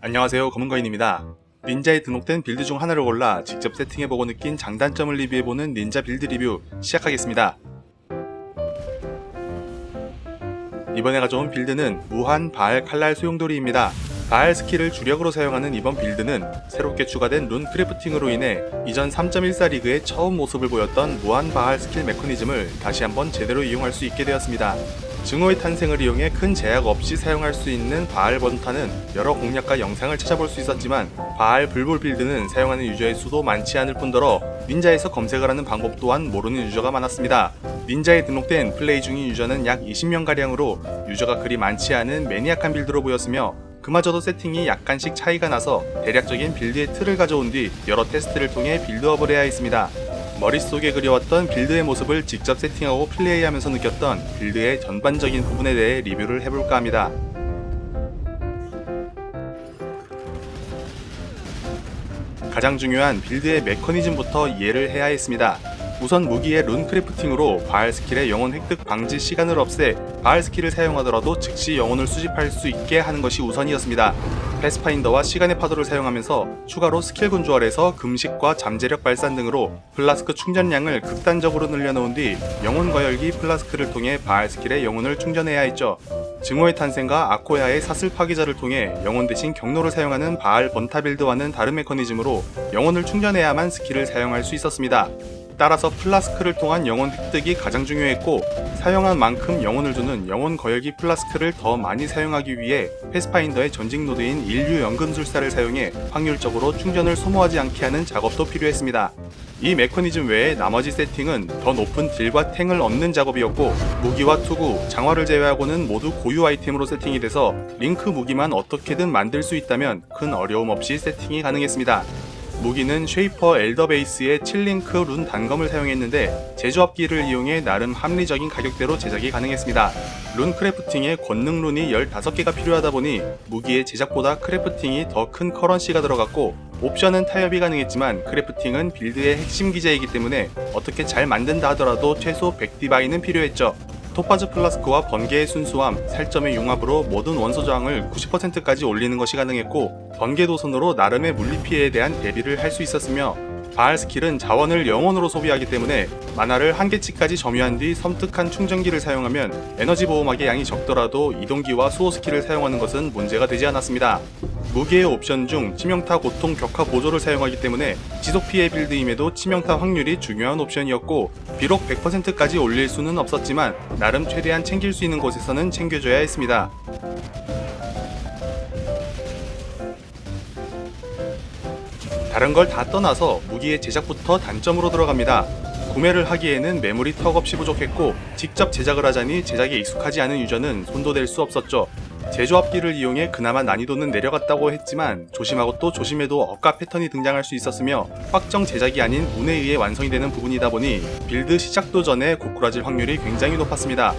안녕하세요 검은거인입니다. 닌자에 등록된 빌드 중 하나를 골라 직접 세팅해보고 느낀 장단점을 리뷰해보는 닌자 빌드 리뷰 시작하겠습니다. 이번에 가져온 빌드는 무한 바알 칼날 소용돌이입니다. 바알 스킬을 주력으로 사용하는 이번 빌드는 새롭게 추가된 룬 크래프팅으로 인해 이전 3.14 리그에 처음 모습을 보였던 무한 바알 스킬 메커니즘을 다시 한번 제대로 이용할 수 있게 되었습니다. 증오의 탄생을 이용해 큰 제약 없이 사용할 수 있는 바알 번타는 여러 공략과 영상을 찾아볼 수 있었지만 바알 불볼 빌드는 사용하는 유저의 수도 많지 않을 뿐더러 닌자에서 검색을 하는 방법 또한 모르는 유저가 많았습니다. 닌자에 등록된 플레이 중인 유저는 약 20명가량으로 유저가 그리 많지 않은 매니악한 빌드로 보였으며 그마저도 세팅이 약간씩 차이가 나서 대략적인 빌드의 틀을 가져온 뒤 여러 테스트를 통해 빌드업을 해야 했습니다. 머릿속에 그려왔던 빌드의 모습을 직접 세팅하고 플레이하면서 느꼈던 빌드의 전반적인 부분에 대해 리뷰를 해볼까 합니다. 가장 중요한 빌드의 메커니즘부터 이해를 해야 했습니다. 우선 무기의 룬 크래프팅으로 바알 스킬의 영혼 획득 방지 시간을 없애 바알 스킬을 사용하더라도 즉시 영혼을 수집할 수 있게 하는 것이 우선이었습니다. 패스파인더와 시간의 파도를 사용하면서 추가로 스킬 군주얼에서 금식과 잠재력 발산 등으로 플라스크 충전량을 극단적으로 늘려놓은 뒤 영혼 거열기 플라스크를 통해 바알 스킬의 영혼을 충전해야 했죠. 증오의 탄생과 아코야의 사슬 파기자를 통해 영혼 대신 경로를 사용하는 바알 번타 빌드와는 다른 메커니즘으로 영혼을 충전해야만 스킬을 사용할 수 있었습니다. 따라서 플라스크를 통한 영혼 획득이 가장 중요했고 사용한 만큼 영혼을 주는 영혼 거열기 플라스크를 더 많이 사용하기 위해 패스파인더의 전직 노드인 인류 연금술사를 사용해 확률적으로 충전을 소모하지 않게 하는 작업도 필요했습니다. 이 메커니즘 외에 나머지 세팅은 더 높은 딜과 탱을 얻는 작업이었고 무기와 투구, 장화를 제외하고는 모두 고유 아이템으로 세팅이 돼서 링크 무기만 어떻게든 만들 수 있다면 큰 어려움 없이 세팅이 가능했습니다. 무기는 쉐이퍼 엘더 베이스의 7링크 룬 단검을 사용했는데 제조합기를 이용해 나름 합리적인 가격대로 제작이 가능했습니다. 룬 크래프팅에 권능 룬이 15개가 필요하다 보니 무기의 제작보다 크래프팅이 더 큰 커런시가 들어갔고 옵션은 타협이 가능했지만 크래프팅은 빌드의 핵심 기제이기 때문에 어떻게 잘 만든다 하더라도 최소 100디바이는 필요했죠. 토파즈 플라스크와 번개의 순수함, 살점의 융합으로 모든 원소 저항을 90%까지 올리는 것이 가능했고 번개 도선으로 나름의 물리 피해에 대한 대비를 할 수 있었으며 바알 스킬은 자원을 영원으로 소비하기 때문에 만화를 한계치까지 점유한 뒤 섬뜩한 충전기를 사용하면 에너지 보호막의 양이 적더라도 이동기와 수호 스킬을 사용하는 것은 문제가 되지 않았습니다. 무기의 옵션 중 치명타 고통 격화 보조를 사용하기 때문에 지속 피해 빌드임에도 치명타 확률이 중요한 옵션이었고 비록 100%까지 올릴 수는 없었지만 나름 최대한 챙길 수 있는 곳에서는 챙겨줘야 했습니다. 다른 걸 다 떠나서 무기의 제작부터 단점으로 들어갑니다. 구매를 하기에는 매물이 턱없이 부족했고 직접 제작을 하자니 제작에 익숙하지 않은 유저는 손도 댈 수 없었죠. 제조합기를 이용해 그나마 난이도는 내려갔다고 했지만 조심하고 또 조심해도 억가 패턴이 등장할 수 있었으며 확정 제작이 아닌 운에 의해 완성이 되는 부분이다 보니 빌드 시작도 전에 고꾸라질 확률이 굉장히 높았습니다.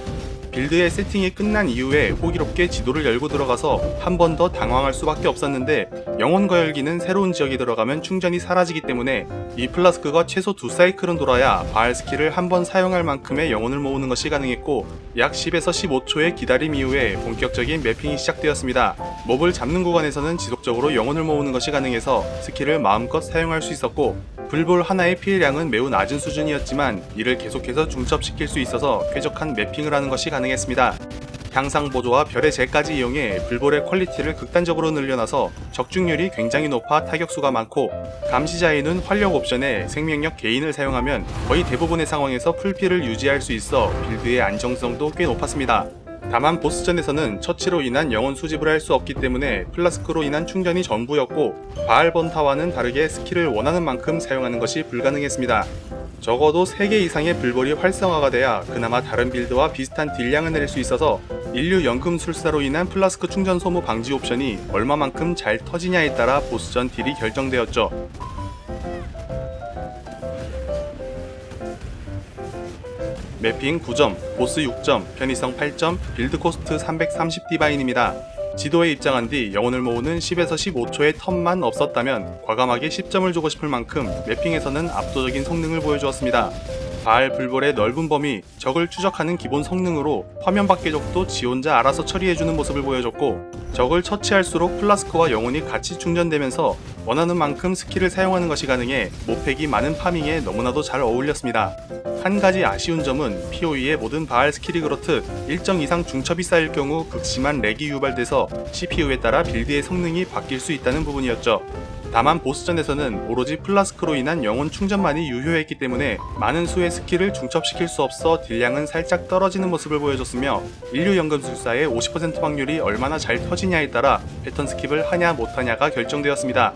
빌드의 세팅이 끝난 이후에 호기롭게 지도를 열고 들어가서 한 번 더 당황할 수밖에 없었는데 영혼 거열기는 새로운 지역에 들어가면 충전이 사라지기 때문에 이 플라스크가 최소 두 사이클은 돌아야 바알 스킬을 한 번 사용할 만큼의 영혼을 모으는 것이 가능했고 약 10에서 15초의 기다림 이후에 본격적인 매핑이 시작되었습니다. 몹을 잡는 구간에서는 지속적으로 영혼을 모으는 것이 가능해서 스킬을 마음껏 사용할 수 있었고 불볼 하나의 피해량은 매우 낮은 수준이었지만 이를 계속해서 중첩시킬 수 있어서 쾌적한 매핑을 하는 것이 가능했습니다. 향상 보조와 별의 재까지 이용해 불볼의 퀄리티를 극단적으로 늘려놔서 적중률이 굉장히 높아 타격수가 많고 감시자인은 활력 옵션에 생명력 개인을 사용하면 거의 대부분의 상황에서 풀피를 유지할 수 있어 빌드의 안정성도 꽤 높았습니다. 다만 보스전에서는 처치로 인한 영혼 수집을 할 수 없기 때문에 플라스크로 인한 충전이 전부였고 바알 번타와는 다르게 스킬을 원하는 만큼 사용하는 것이 불가능했습니다. 적어도 3개 이상의 불볼이 활성화가 돼야 그나마 다른 빌드와 비슷한 딜량을 낼 수 있어서 인류 연금술사로 인한 플라스크 충전 소모 방지 옵션이 얼마만큼 잘 터지냐에 따라 보스전 딜이 결정되었죠. 매핑 9점, 보스 6점, 편의성 8점, 빌드 코스트 330 디바인입니다. 지도에 입장한 뒤 영혼을 모으는 10에서 15초의 텀만 없었다면 과감하게 10점을 주고 싶을 만큼 매핑에서는 압도적인 성능을 보여주었습니다. 바알 불볼의 넓은 범위, 적을 추적하는 기본 성능으로 화면 밖의 적도 지 혼자 알아서 처리해주는 모습을 보여줬고 적을 처치할수록 플라스크와 영혼이 같이 충전되면서 원하는 만큼 스킬을 사용하는 것이 가능해 모팩이 많은 파밍에 너무나도 잘 어울렸습니다. 한 가지 아쉬운 점은 PoE의 모든 바알 스킬이 그렇듯 일정 이상 중첩이 쌓일 경우 극심한 렉이 유발돼서 CPU에 따라 빌드의 성능이 바뀔 수 있다는 부분이었죠. 다만 보스전에서는 오로지 플라스크로 인한 영혼 충전만이 유효했기 때문에 많은 수의 스킬을 중첩시킬 수 없어 딜량은 살짝 떨어지는 모습을 보여줬으며 인류 연금술사의 50% 확률이 얼마나 잘 터지냐에 따라 패턴 스킵을 하냐 못하냐가 결정되었습니다.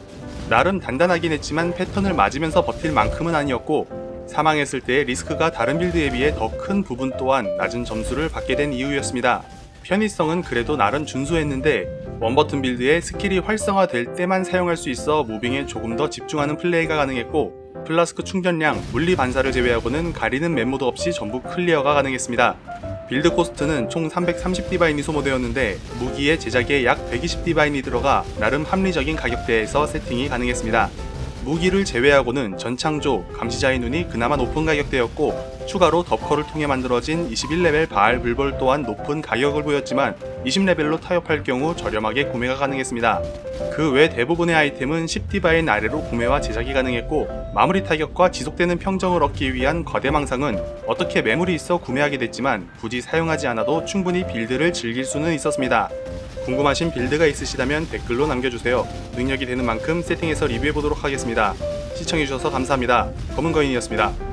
나름 단단하긴 했지만 패턴을 맞으면서 버틸 만큼은 아니었고 사망했을 때의 리스크가 다른 빌드에 비해 더 큰 부분 또한 낮은 점수를 받게 된 이유였습니다. 편의성은 그래도 나름 준수했는데 원버튼 빌드에 스킬이 활성화될 때만 사용할 수 있어 무빙에 조금 더 집중하는 플레이가 가능했고 플라스크 충전량, 물리 반사를 제외하고는 가리는 멤모도 없이 전부 클리어가 가능했습니다. 빌드 코스트는 총 330 디바인이 소모되었는데 무기의 제작에 약 120 디바인이 들어가 나름 합리적인 가격대에서 세팅이 가능했습니다. 무기를 제외하고는 전창조, 감시자의 눈이 그나마 높은 가격대였고 추가로 덮커를 통해 만들어진 21레벨 바알 불벌 또한 높은 가격을 보였지만 20레벨로 타협할 경우 저렴하게 구매가 가능했습니다. 그 외 대부분의 아이템은 10디바인 아래로 구매와 제작이 가능했고 마무리 타격과 지속되는 평정을 얻기 위한 거대 망상은 어떻게 매물이 있어 구매하게 됐지만 굳이 사용하지 않아도 충분히 빌드를 즐길 수는 있었습니다. 궁금하신 빌드가 있으시다면 댓글로 남겨주세요. 능력이 되는 만큼 세팅해서 리뷰해보도록 하겠습니다. 시청해주셔서 감사합니다. 검은 거인이었습니다.